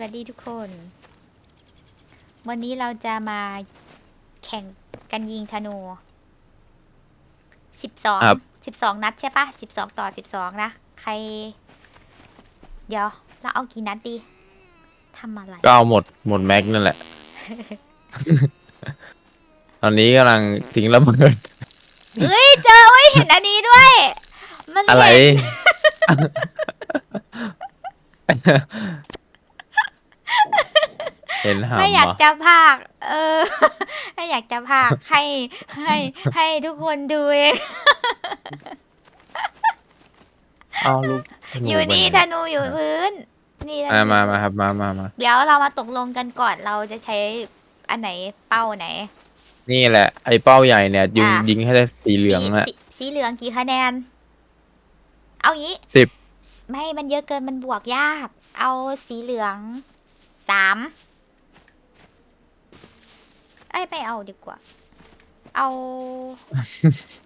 วัสดีทุกคน วันนี้เราจะมาแข่งกันยิงธนูสิบสองครับ สิบสองนัดใช่ปะสิบสองต่อสิบสองนะ ใคร เดี๋ยว เราเอากี่นัดดีทำอะไร ก็เอาหมดหมดแม็กนั่นแหละ ตอนนี้กำลังทิ้งระเบิดเฮ้ย เจอเว้ยเห็นอันนี้ด้วย มันอะไร เห็น เห็นหำไม่อยากเหรอจะพาก เออ ไม่อยากจะพากให้ให้ให้ทุกคนดูเองเอาลูกธอยู่นี่ไปธไหนูอยู่พื้น นี่ธอะนูมามาครับมามามาเดี๋ยวเรามาตกลงกันก่อนเราจะใช้อันไหนเป้าไหน นี่แหละ ไอ้เป้าใหญ่เนี่ยยิงอะ ยิงให้ได้สีเหลืองสีอะสีสีเหลืองกี่คะแนน เอางี้สิบไม่มันเยอะเกินมันบวกยาก เอาสีเหลืองสามเอ้ยไม่เอาดีกว่า เอา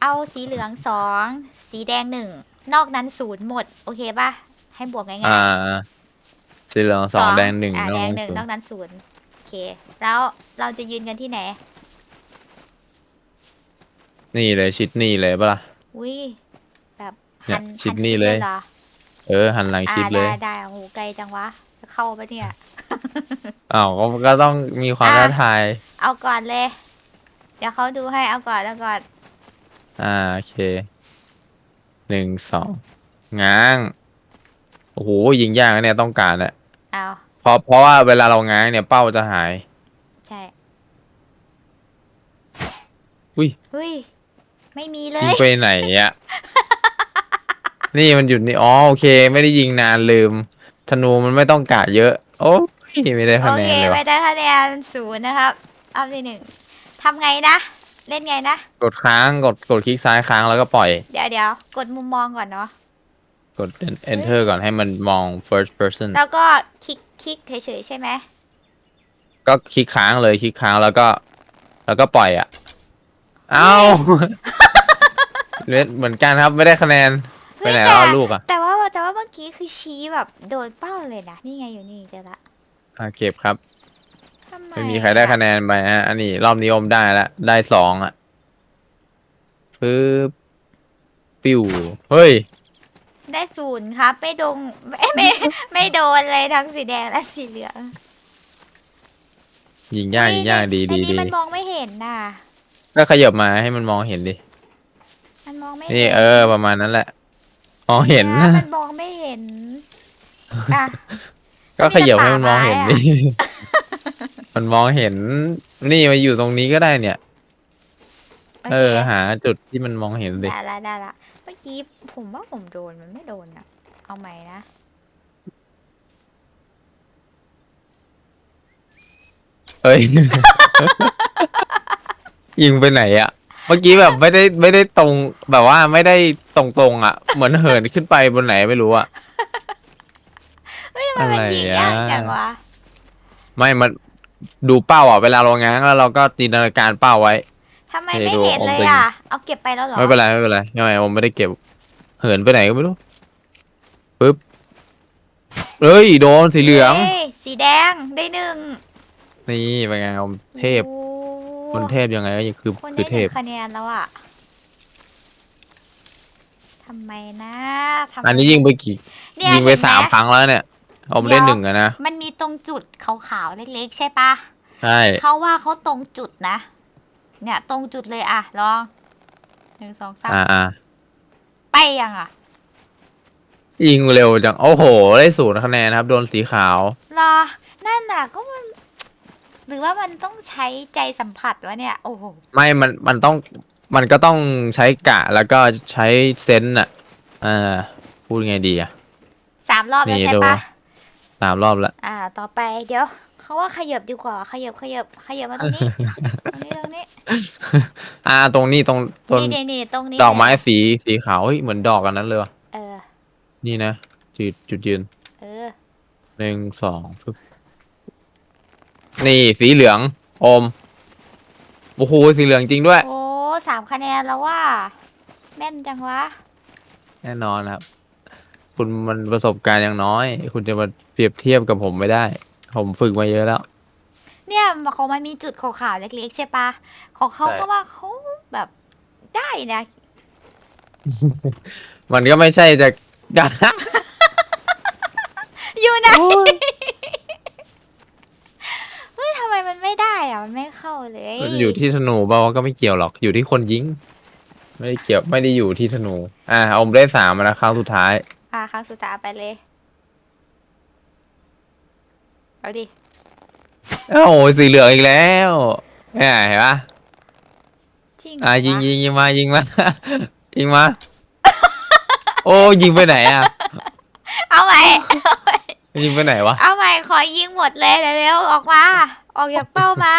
เอาสีเหลืองสองสีแดงหนึ่งนอกนั้นศูนย์หมด โอเคป่ะ ให้บวกง่ายอ่าสีเหลืองๆสองแดงหนึ่งอ่าน้อแดงงหนึ่งศูนนอกย์นั้นศูนย์โอเค แล้วเราจะยืนกันที่ไหน นี่เลยชิดนี่เลยปะล่ะ อุ้ยแบบเนี่หัยนชิดหันี่เลย หรอเออ หันหลังอ่าชิดเลยได้ได้โอ้โหไกลจังวะจะเข้าปะเนี่ย อ้าวก็ก็ต้องมีความอะ ท้าทาย เอาก่อนเลย เดี๋ยวเขาดูให้เอาก่อนแล้วก่อน อ่าโอเคหนึ่งสองง้าง โอ้โหยิงยากนะเนี่ยต้องการอะเอาเพราะเพราะว่าเวลาเราง้างเนี่ยเป้าจะหาย ใช่อุ้ยเฮ้ยไม่มีเลยิงย ไปไหนอะนี่มันหยุดนี่อ๋อโอเค ไม่ได้ยิงนานลืม ธนูมันไม่ต้องกะเยอะ โอ้ยไม่ได้โอคะแนเคนเลยไม่ว่ะได้คะแนนศูนย์นะครับ เอาที่หนึ่งทำไงนะ เล่นไงนะ กดค้างกดกดคลิกซ้ายค้างแล้วก็ปล่อย เดี๋ยวเดี๋ยวกดมุมมองก่อนเนาะ กด enter ก่อนให้มันมอง first person แล้วก็คลิกคลิกเฉยๆใช่ไหม ก็คลิกค้างเลยคลิกค้างแล้วก็ แล้วก็ปล่อยอะ เอ้าเล่นเหมือนกันครับไม่ได้คะแนน ไปเฮ้ยไหนแต่แล้วลูกอะ แต่ว่าแต่ว่าเมื่อกี้คือชี้แบบโดนเป้าเลยนะ นี่ไงอยู่นี่เจอละอะเก็บครับ ทำไมไม่มีใครได้คะแนนไปฮะ อันนี้รอบนี้อมได้แล้วได้สองอะปึ๊บปิ้วเฮ้ย ได้ศูนย์ครับไม่โดนไม่ไม่ไม่โดนเลยทั้งสีแดงและสีเหลืองยิงยากยิงยากดีแต่ดีนี่ดีมันมองไม่เห็นน่ะ ก็ขยับมาให้มันมองเห็นดิ มันมองไม่นี่เห็นเออ ประมาณนั้นแหละมองเห็นนะมันมองไม่เห็นอะ ก็ขยับให้มันมองเห็นดิ มันมองเห็น นี่มาอยู่ตรงนี้ก็ได้เนี่ยโอเอเคอหาจุดที่มันมองเห็นดิได้ละได้ละเมื่อกี้ผมว่าผมโดนมันไม่โดนอะเอาใหม่นะ เอ้ย ยิงไปไหนอะเมื่อกี้แบบไม่ได้ไม่ได้ตรงแบบว่าไม่ได้ตรงตรงๆอะเหมือนเหินขึ้นไปบนไหนไม่รู้อะ เฮ้ยทำไมมันอะไรยิงอะยากจังวะ ไม่ มัน ดูเป้าอะเวลาเราง้างแล้วเราก็จินตนาการเป้าไว้ ทำไมเดี๋ไม่ยวดูเห็นอมเลยเป็นอะ เอาเก็บไปแล้วเหรอ ไม่เป็นไรไม่เป็นไรยังไงผมไม่ได้เก็บ เหินไปไหนก็ไม่รู้ปึ๊บเอ้ยโดนสีเหลืองฮ้ยสีแดงได้หนึ่งนี่เป็นไงผมเทพ โอ้คนเทพยังไงก็ยังคือคนคืได้อหเทนึ่พ งคะแนนแล้วอะทำไมนะทำไมอันนี้ยิงไปกี่เนี่ยยิงไปเห็นหสามครั้งแล้วเนี่ย ผมได้หนึ่งอะนะ มันมีตรงจุดขาวๆเล็กๆ ใช่ปะใช่ เขาว่าเขาตรงจุดนะ เนี่ย ตรงจุดเลยอะลองหนึ่งสองสามอ่าอ่าไปยังอะยิงเร็วจัง โอ้โห ได้ศูนย์คะแนนครับ โดนสีขาวรอนั่นน่ะก็มันหรือว่ามันต้องใช้ใจสัมผัสวะเนี่ย โอ้โห ไม่ มัน มันต้อง มันก็ต้องใช้กะ แล้วก็ใช้เซนส์อะอ่าพูดไงดีอะ สามรอบแล้วนี่ใช่ดูปะ สามรอบแล้วอ่า ต่อไปเดี๋ยวเขาว่าขยับดีกว่าขยับขยับขยับมาตรงนี้ตรงนี้ตรงนี้อ่าตรงนี้ตรงต้นนี่นี่นี่ตรงนี้ดอกไม้เลยสีสีขาวเฮ้ยเหมือนดอกอันนั้นเลยว่ะเออ นี่นะจุดจุดยืนเออหนึ่งสองฟึบนี่สีเหลืองอมโอ้โหสีเหลืองจริงด้วย โอ้สามคะแนนแล้วว่าแม่นจังวะ แน่นอนครับ คุณมันประสบการณ์ยังน้อย คุณจะมาเปรียบเทียบกับผมไม่ได้ ผมฝึกมาเยอะแล้ว เนี่ยเขามันมีจุดขาวๆเล็กๆใช่ปะของเขาใช่ก็ว่าเขาแบบได้นะ มันก็ไม่ใช่จะ อยู่ไหนเฮ้ยทำไมมันไม่ได้อะ มันไม่เข้าเลยมันอยู่ที่ธนูเปล่าก็ไม่เกี่ยวหรอกอยู่ที่คนยิง ไม่ได้เกี่ยวไม่ได้อยู่ที่ธนู อ่าอมได้สามมาแล้วครั้งสุดท้าย อะครั้งสุดท้ายไปเลย เอาดิ โอ้โหสีเหลืองอีกแล้วเนี่ยเห็นปะจริงอ่าเหรอยิงวะยิงยิงมายิงมา ยิงมา โอ้ยิงไปไหนอะ เอาใหม่ ยิงไปไหนวะ เอาใหม่ขอยิงหมดเลยเร็วๆออกมา ออกจากเป้ามา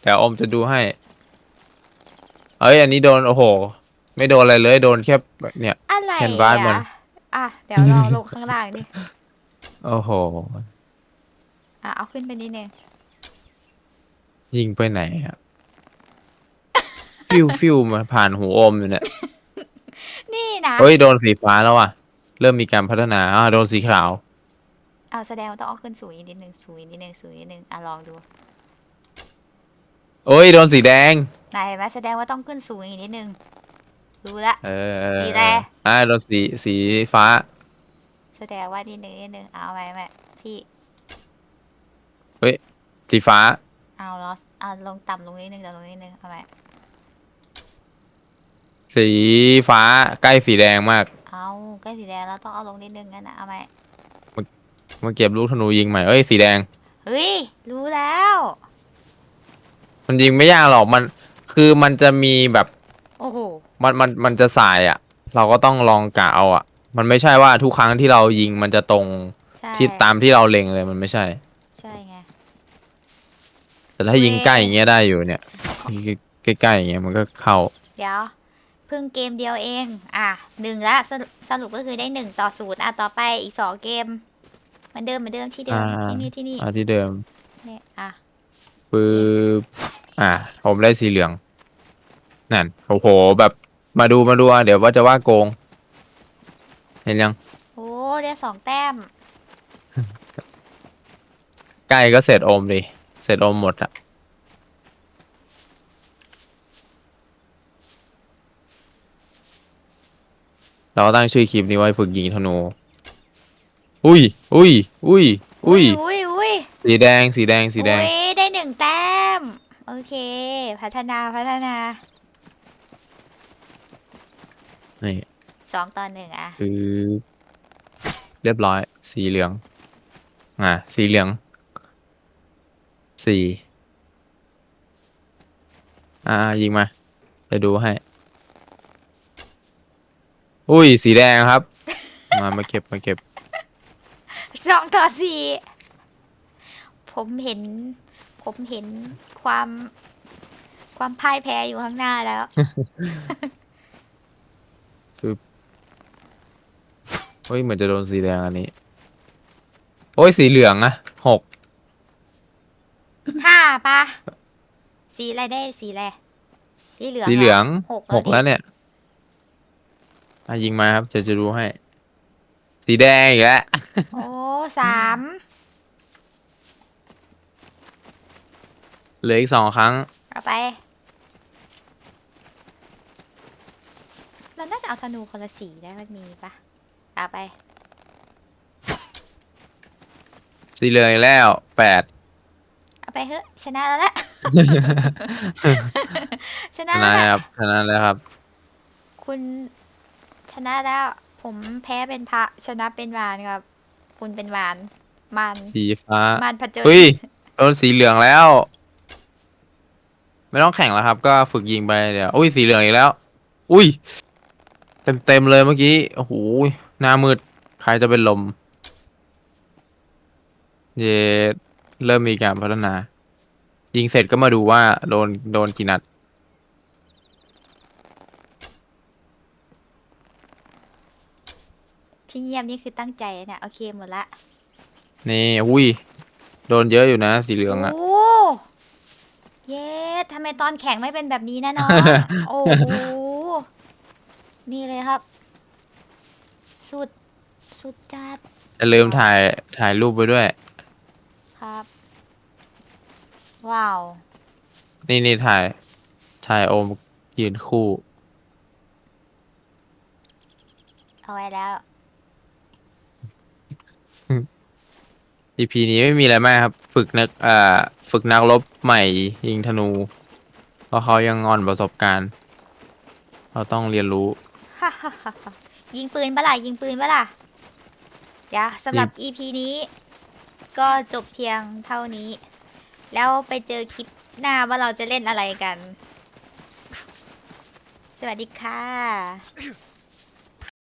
เดี๋ยวอมจะดูให้ เอ้ย อันนี้โดน โอ้โห ไม่โดนอะไรเลยโดนแค่เนี่ย อะไรแคนวาสมัน อะอะเดี๋ยวเราลงข้างล่างดิโอ้โห อะเอาขึ้นไปนิดนึงยิงไปไหนอะฟิวฟิวมาผ่านหูอมอยู่เนี่ยนี่นะเฮ้ยโดนสีฟ้าแล้วอะ เริ่มมีการพัฒนาอ่าโดนสีขาว เอาแสดงว่าต้องเอาขึ้นสูงอีกนิดนึงสูงอีกนิดนึงสูงอีกนิดนึงอะลองดูโอ้ยโดนสีแดงนายเห็นไหมแสดงว่าต้องขึ้นสูงอีกนิดนึง รู้ละเออเออสีแดง อ่าโดนสีสีฟ้า แสดงว่านิดนึงนิดนึงเอาไหมไหมพี่สีฟ้า เอาลอสเอาลงต่ำลงนิดนึงต่ำลงนิดนึงเอาไหมสีฟ้าใกล้สีแดงมาก เอาใกล้สีแดงแล้วต้องเอาลงนิดนึงกันนะเอาไหมมาเก็บลูกธนูยิงใหม่เอ้ยสีแดง เฮ้ยรู้แล้วมันยิงไม่ยากหรอกมัน คือมันจะมีแบบโอ้โห มันมันมันจะสายอะ เราก็ต้องลองกะเอาอะ มันไม่ใช่ว่าทุกครั้งที่เรายิงมันจะตรงใช่ที่ตามที่เราเล็งเลยมันไม่ใช่ ใช่ไง แต่ถ้ายิงเว้ยใกล้อย่างเงี้ยได้อยู่เนี่ยใกล้ๆอย่างเงี้ยมันก็เข้า เดี๋ยวเพิ่งเกมเดียวเอง อะหนึ่งละสรุปสรุปก็คือได้หนึ่งต่อศูนย์อะต่อไปอีกสองเกมเหมือนเดิมเหมือนเดิมที่เดิมอ่า ที่นี่ที่นี่อ่าที่เดิมเนี่ยอะปึ๊บอ่าผมได้สีเหลืองนั่นโอ้โหแบบ มาดูมาดูอะเดี๋ยวว่าจะว่าโกง เห็นยังโอ้ได้สองแต้ม ใกล้ก็เสร็จโอมดิเสร็จโอมหมดอะเราก็ตั้งชื่อคลิปนี้ไว้ฝึกยิงธนู อุ้ย อุ้ย อุ้ย อุ้ย อุ้ยอุ้ยสีแดง สีแดง สีแดง อุ้ย ได้หนึ่งแต้ม โอเค พัฒนา พัฒนา นี่สองต่อหนึ่งอะคือเรียบร้อย สีเหลือง อ่าสีเหลือง สี่ อ่า ยิงมา จะดูให้ อุ้ย สีแดงครับ มามาเก็บ มาเก็บ สองต่อสี่ ผมเห็น ผมเห็นความ ความพ่ายแพ้อยู่ข้างหน้าแล้ว เฮ้ยเหมือนจะโดนสีแดงอันนี้ โอ้ยสีเหลืองอะหกห้าปะสีอะไรได้สีอะไรสีเหลืองสีเหลืองหกหกแล้วเนี่ยอะยิงมาครับจะจะดูให้ สีแดงอีกแล้วโอ้สามเหลืออีกสองครั้ง เอาไป เราน่าจะเอาธนูคนละสีได้มันมีปะ เอาไป สีเหลืองอีกแล้วแปด เอาไปเฮ้ยชนะแล้วแหละ ชชนะนะแล้วแหละครับชนะแล้วครับ คุณชนะแล้ว ผมแพ้เป็นพระชนะเป็นวานครับ คุณเป็นวานมานสีฟ้ามานผจญเฮ้ยโดนสีเหลืองแล้ว ไม่ต้องแข่งแล้วครับ ก็ฝึกยิงไปเดี๋ยวอุ้ยสีเหลืองอีกแล้ว อุ้ย เต็มเต็มๆเลยเมื่อกี้โอ้โห หน้ามืด ใครจะเป็นลม เยเริ่มมีการพัฒนา ยิงเสร็จก็มาดูว่าโดนโดนกี่นัด ที่เงียบนี่คือตั้งใจเนี่ยโอเคหมดละ นี่อุ้ย โดนเยอะอยู่นะ สีเหลืองอะโอ้เย้ทำไมตอนแข่งไม่เป็นแบบนี้นะน้อง โอ้โหนี่เลยครับ สุด สุดจัดอย่าลืมถ่ายถ่ายรูปไปด้วย ครับ ว้าว นี่นี่ถ่าย ถ่ายโอมยืนคู่ เอาไว้แล้ว EP นี้ไม่มีอะไรมากครับ ฝึกนักเอ่อฝึกนักรบใหม่ยิงธนู เพราะเขายังงอนประสบการณ์ เราต้องเรียนรู้ ฮ่าฮ่าฮ่าฮ่า ยิงปืนปะล่ะยิงปืนปะล่ะเดี๋ยวสำหรับ EP นี้ ก็จบเพียงเท่านี้ แล้วไปเจอคลิปหน้าว่าเราจะเล่นอะไรกัน สวัสดีค่ะ